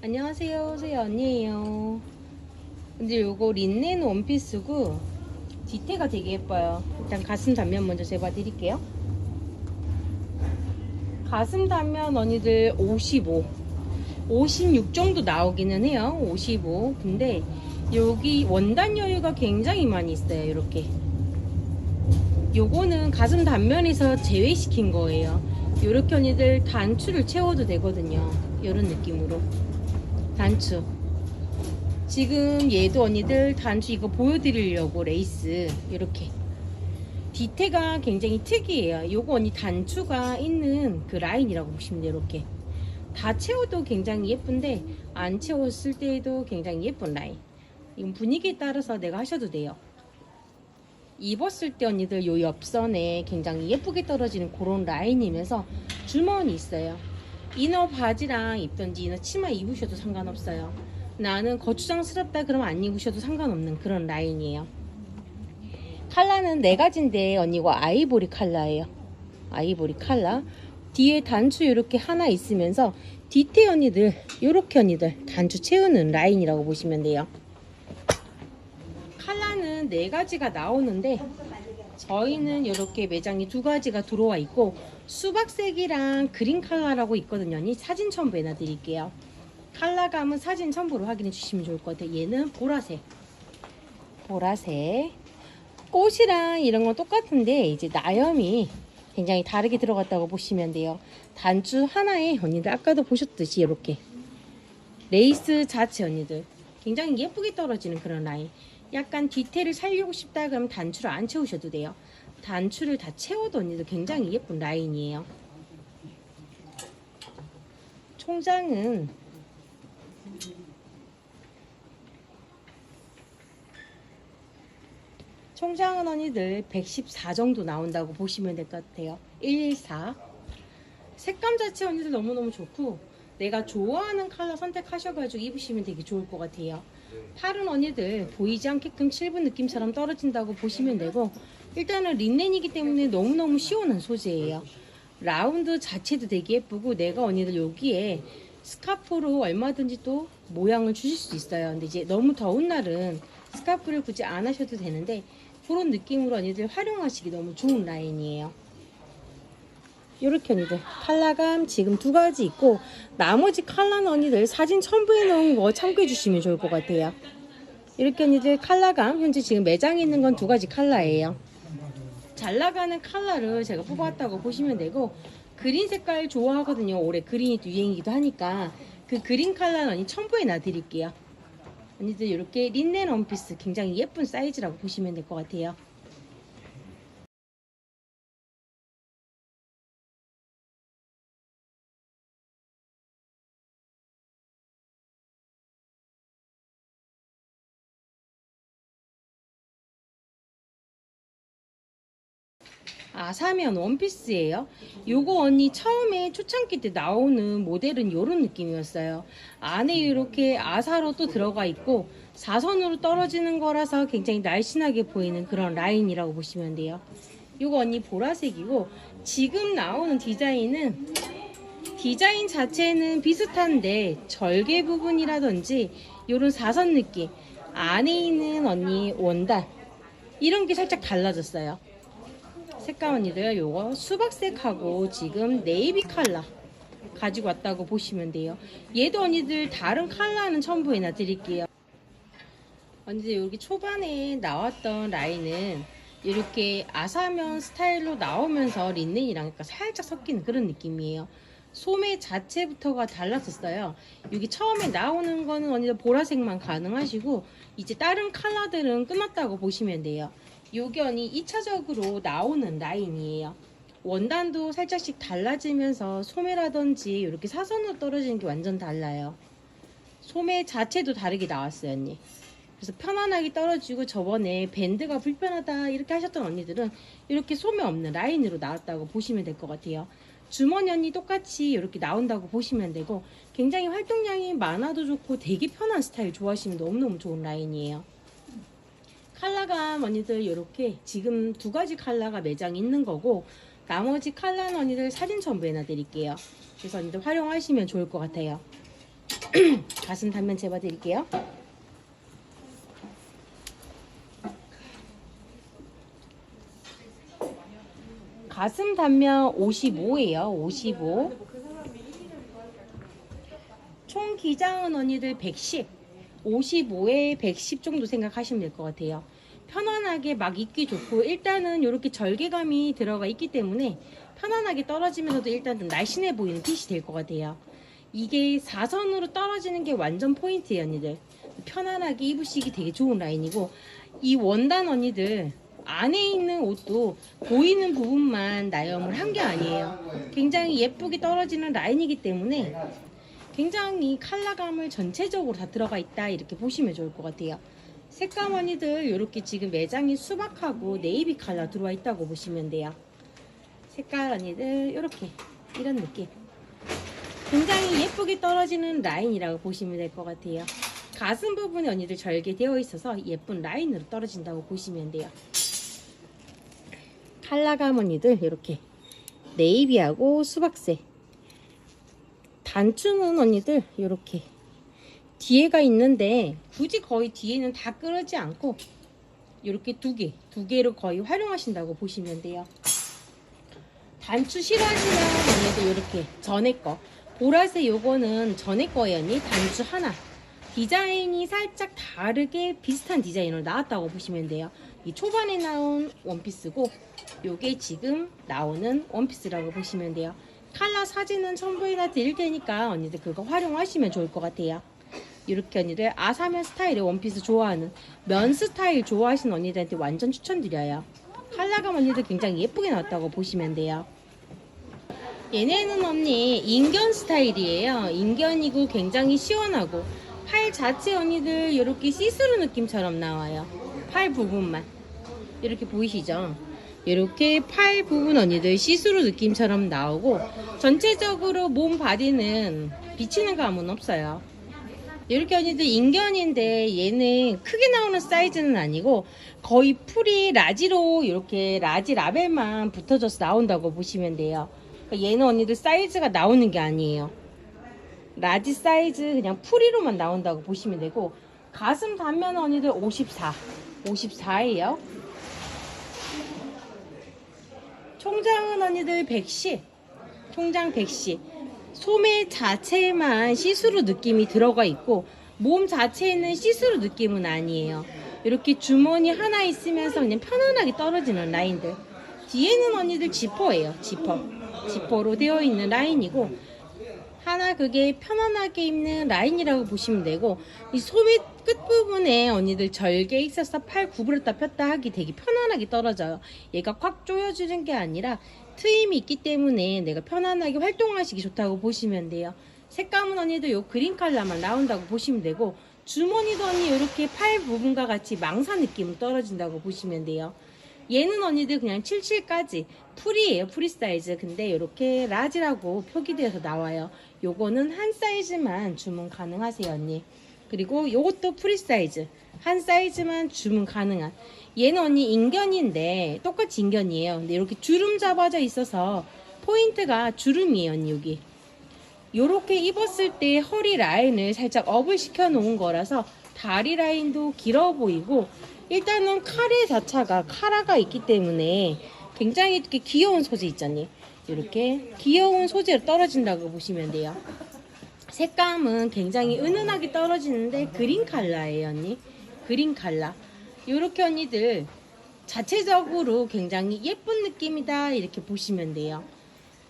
안녕하세요. 저희 언니예요. 근데 요거 린넨 원피스고 디테가 되게 예뻐요. 일단 가슴 단면 먼저 재봐 드릴게요. 가슴 단면 언니들 55, 56 정도 나오기는 해요. 55. 근데 여기 원단 여유가 굉장히 많이 있어요. 이렇게. 요거는 가슴 단면에서 제외시킨 거예요. 요렇게 언니들 단추를 채워도 되거든요. 이런 느낌으로. 단추. 지금 얘도 언니들 단추 이거 보여드리려고 레이스 이렇게 디테가 굉장히 특이해요. 요거 언니 단추가 있는 그 라인이라고 보시면 돼요. 이렇게 다 채워도 굉장히 예쁜데 안 채웠을 때에도 굉장히 예쁜 라인. 이건 분위기에 따라서 내가 하셔도 돼요. 입었을 때 언니들 요 옆선에 굉장히 예쁘게 떨어지는 그런 라인이면서 주머니 있어요. 이너 바지랑 입던지 이너 치마 입으셔도 상관없어요. 나는 거추장스럽다 그러면 안 입으셔도 상관없는 그런 라인이에요. 컬러는 네 가지인데 언니가 아이보리 컬러예요. 아이보리 컬러. 뒤에 단추 이렇게 하나 있으면서 디테일 언니들 이렇게 언니들 단추 채우는 라인이라고 보시면 돼요. 컬러는 네 가지가 나오는데 저희는 이렇게 매장이 두 가지가 들어와 있고 수박색이랑 그린 컬러라고 있거든요. 언니 사진 첨부해 놔드릴게요. 컬러감은 사진 첨부로 확인해 주시면 좋을 것 같아요. 얘는 보라색. 보라색. 꽃이랑 이런 건 똑같은데 이제 나염이 굉장히 다르게 들어갔다고 보시면 돼요. 단추 하나에 언니들 아까도 보셨듯이 이렇게 레이스 자체 언니들 굉장히 예쁘게 떨어지는 그런 라인. 약간 디테일을 살리고 싶다 그러면 단추를 안 채우셔도 돼요. 단추를 다 채워도 언니들 굉장히 예쁜 라인이에요. 총장은 총장은 언니들 114 정도 나온다고 보시면 될 것 같아요. 114. 색감 자체 언니들 너무너무 좋고 내가 좋아하는 컬러 선택하셔가지고 입으시면 되게 좋을 것 같아요. 팔은 언니들 보이지 않게끔 7분 느낌처럼 떨어진다고 보시면 되고 일단은 린넨이기 때문에 너무너무 시원한 소재예요. 라운드 자체도 되게 예쁘고 내가 언니들 여기에 스카프로 얼마든지 또 모양을 주실 수 있어요. 근데 이제 너무 더운 날은 스카프를 굳이 안 하셔도 되는데 그런 느낌으로 언니들 활용하시기 너무 좋은 라인이에요. 이렇게 언니들 컬러감 지금 두 가지 있고 나머지 컬러는 언니들 사진 첨부해 놓은 거 참고해 주시면 좋을 것 같아요. 이렇게 언니들 컬러감 현재 지금 매장에 있는 건 두 가지 컬러예요. 잘 나가는 컬러를 제가 뽑았다고 보시면 되고 그린 색깔 좋아하거든요. 올해 그린이 또 유행이기도 하니까 그 그린 컬러는 언니 첨부해 놔 드릴게요. 언니들 이렇게 린넨 원피스 굉장히 예쁜 사이즈라고 보시면 될 것 같아요. 아사면 원피스예요. 요거 언니 처음에 초창기 때 나오는 모델은 요런 느낌이었어요. 안에 이렇게 아사로 또 들어가 있고 사선으로 떨어지는 거라서 굉장히 날씬하게 보이는 그런 라인이라고 보시면 돼요. 요거 언니 보라색이고 지금 나오는 디자인은 디자인 자체는 비슷한데 절개 부분이라든지 요런 사선 느낌 안에 있는 언니 원단 이런 게 살짝 달라졌어요. 색감 언니들 요거 수박색하고 지금 네이비 컬러 가지고 왔다고 보시면 돼요. 얘도 언니들 다른 컬러는 첨부해 놔 드릴게요. 언니들 여기 초반에 나왔던 라인은 이렇게 아사면 스타일로 나오면서 린넨이랑 약간 살짝 섞이는 그런 느낌이에요. 소매 자체부터가 달랐었어요. 여기 처음에 나오는 거는 언니들 보라색만 가능하시고 이제 다른 컬러들은 끝났다고 보시면 돼요. 언니 2차적으로 나오는 라인이에요. 원단도 살짝씩 달라지면서 소매라든지 이렇게 사선으로 떨어지는 게 완전 달라요. 소매 자체도 다르게 나왔어요, 언니. 그래서 편안하게 떨어지고 저번에 밴드가 불편하다 이렇게 하셨던 언니들은 이렇게 소매 없는 라인으로 나왔다고 보시면 될 것 같아요. 주머니 언니 똑같이 이렇게 나온다고 보시면 되고 굉장히 활동량이 많아도 좋고 되게 편한 스타일 좋아하시면 너무너무 좋은 라인이에요. 컬러감 언니들 이렇게 지금 두 가지 컬러가 매장에 있는 거고 나머지 컬러는 언니들 사진 첨부해 놔드릴게요. 그래서 언니들 활용하시면 좋을 것 같아요. 가슴 단면 재봐 드릴게요. 가슴 단면 55예요. 55. 총 기장은 언니들 110. 55에 110 정도 생각하시면 될 것 같아요. 편안하게 막 입기 좋고 일단은 이렇게 절개감이 들어가 있기 때문에 편안하게 떨어지면서도 일단 좀 날씬해 보이는 핏이 될 것 같아요. 이게 사선으로 떨어지는 게 완전 포인트예요, 언니들. 편안하게 입으시기 되게 좋은 라인이고 이 원단 언니들 안에 있는 옷도 보이는 부분만 나염을 한 게 아니에요. 굉장히 예쁘게 떨어지는 라인이기 때문에 굉장히 컬러감을 전체적으로 다 들어가 있다 이렇게 보시면 좋을 것 같아요. 색감 언니들 이렇게 지금 매장이 수박하고 네이비 컬러 들어와 있다고 보시면 돼요. 색깔 언니들 이렇게 이런 느낌. 굉장히 예쁘게 떨어지는 라인이라고 보시면 될 것 같아요. 가슴 부분에 언니들 절개되어 있어서 예쁜 라인으로 떨어진다고 보시면 돼요. 컬러감 언니들 이렇게 네이비하고 수박색 단추는 언니들 이렇게 뒤에가 있는데 굳이 거의 뒤에는 다 끌지 않고 이렇게 두 개, 두 개로 거의 활용하신다고 보시면 돼요. 단추 싫어하시면 언니들 이렇게 전에 거 보라색 요거는 전에 거예요 언니 단추 하나 디자인이 살짝 다르게 비슷한 디자인으로 나왔다고 보시면 돼요. 이 초반에 나온 원피스고 요게 지금 나오는 원피스라고 보시면 돼요. 컬러 사진은 첨부해다 드릴 테니까 언니들 그거 활용하시면 좋을 것 같아요. 이렇게 언니들 아사면 스타일의 원피스 좋아하는 면 스타일 좋아하시는 언니들한테 완전 추천드려요. 컬러감 언니들 굉장히 예쁘게 나왔다고 보시면 돼요. 얘네는 언니 인견 스타일이에요. 인견이고 굉장히 시원하고 팔 자체 언니들 이렇게 시스루 느낌처럼 나와요. 팔 부분만 이렇게 보이시죠? 이렇게 팔 부분 언니들 시스루 느낌처럼 나오고 전체적으로 몸 바디는 비치는 감은 없어요. 이렇게 언니들 인견인데 얘는 크게 나오는 사이즈는 아니고 거의 풀이 라지로 이렇게 라지 라벨만 붙어져서 나온다고 보시면 돼요. 그러니까 얘는 언니들 사이즈가 나오는 게 아니에요. 라지 사이즈 그냥 풀이로만 나온다고 보시면 되고 가슴 단면 언니들 54 54예요 총장은 언니들 110 총장 110 소매 자체만 시스루 느낌이 들어가 있고 몸 자체는 시스루 느낌은 아니에요. 이렇게 주머니 하나 있으면서 그냥 편안하게 떨어지는 라인들. 뒤에는 언니들 지퍼예요 지퍼. 지퍼로 되어 있는 라인이고 하나 그게 편안하게 입는 라인이라고 보시면 되고 이 소매 끝부분에 언니들 절개 있어서 팔 구부렸다 폈다 하기 되게 편안하게 떨어져요. 얘가 콱 조여주는 게 아니라 트임이 있기 때문에 내가 편안하게 활동하시기 좋다고 보시면 돼요. 색감은 언니들 요 그린 컬러만 나온다고 보시면 되고 주머니도 언니 이렇게 팔 부분과 같이 망사 느낌으로 떨어진다고 보시면 돼요. 얘는 언니들 그냥 77까지 풀이에요 프리 사이즈. 근데 이렇게 라지라고 표기되어서 나와요. 요거는 한 사이즈만 주문 가능하세요 언니 그리고 요것도 프리 사이즈. 한 사이즈만 주문 가능한. 얘는 언니 인견인데 똑같이 인견이에요. 근데 이렇게 주름 잡아져 있어서 포인트가 주름이에요 언니 여기. 요렇게 입었을 때 허리 라인을 살짝 업을 시켜 놓은 거라서 다리 라인도 길어 보이고 일단은 카레 자체가 카라가 있기 때문에 굉장히 이렇게 귀여운 소재 있잖니? 이렇게 귀여운 소재로 떨어진다고 보시면 돼요 색감은 굉장히 은은하게 떨어지는데 그린 컬러예요 언니. 그린 컬러. 이렇게 언니들 자체적으로 굉장히 예쁜 느낌이다 이렇게 보시면 돼요.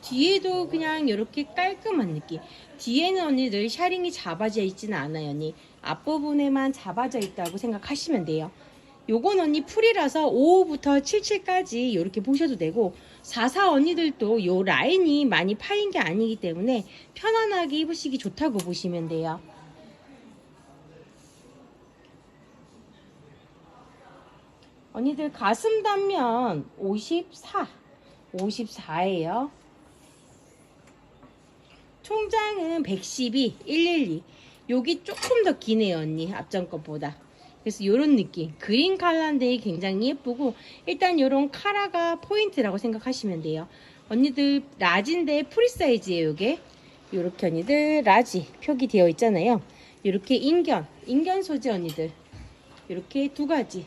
뒤에도 그냥 이렇게 깔끔한 느낌. 뒤에는 언니들 샤링이 잡아져 있지는 않아요 언니. 앞부분에만 잡아져 있다고 생각하시면 돼요. 요건 언니 풀이라서 5호부터 77까지 이렇게 보셔도 되고 44 언니들도 요 라인이 많이 파인 게 아니기 때문에 편안하게 입으시기 좋다고 보시면 돼요. 언니들 가슴 단면 54 54예요. 총장은 112 112 여기 조금 더 기네요 언니 앞전 것보다 그래서 이런 느낌 그린 컬러인데 굉장히 예쁘고 일단 이런 카라가 포인트라고 생각하시면 돼요 언니들 라지인데 프리 사이즈예요 이게 이렇게 언니들 라지 표기 되어 있잖아요. 이렇게 인견, 인견 소재 언니들 이렇게 두 가지.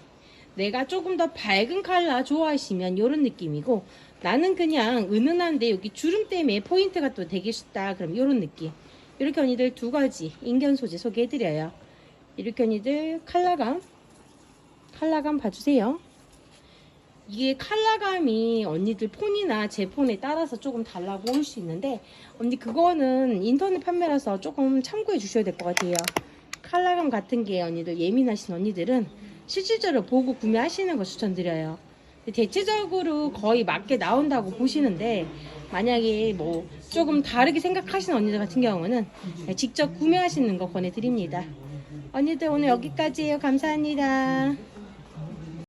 내가 조금 더 밝은 컬러 좋아하시면 이런 느낌이고 나는 그냥 은은한데 여기 주름 때문에 포인트가 또 되게 쉽다 그럼 이런 느낌. 이렇게 언니들 두 가지 인견 소재 소개해드려요. 언니들 컬러감 컬러감 봐주세요. 이게 컬러감이 언니들 폰이나 제 폰에 따라서 조금 달라 보일 수 있는데 언니 그거는 인터넷 판매라서 조금 참고해 주셔야 될 것 같아요. 컬러감 같은 게 언니들 예민하신 언니들은 실질적으로 보고 구매하시는 거 추천드려요. 대체적으로 거의 맞게 나온다고 보시는데 만약에 뭐 조금 다르게 생각하시는 언니들 같은 경우는 직접 구매하시는 거 권해드립니다. 언니들 오늘 여기까지예요. 감사합니다.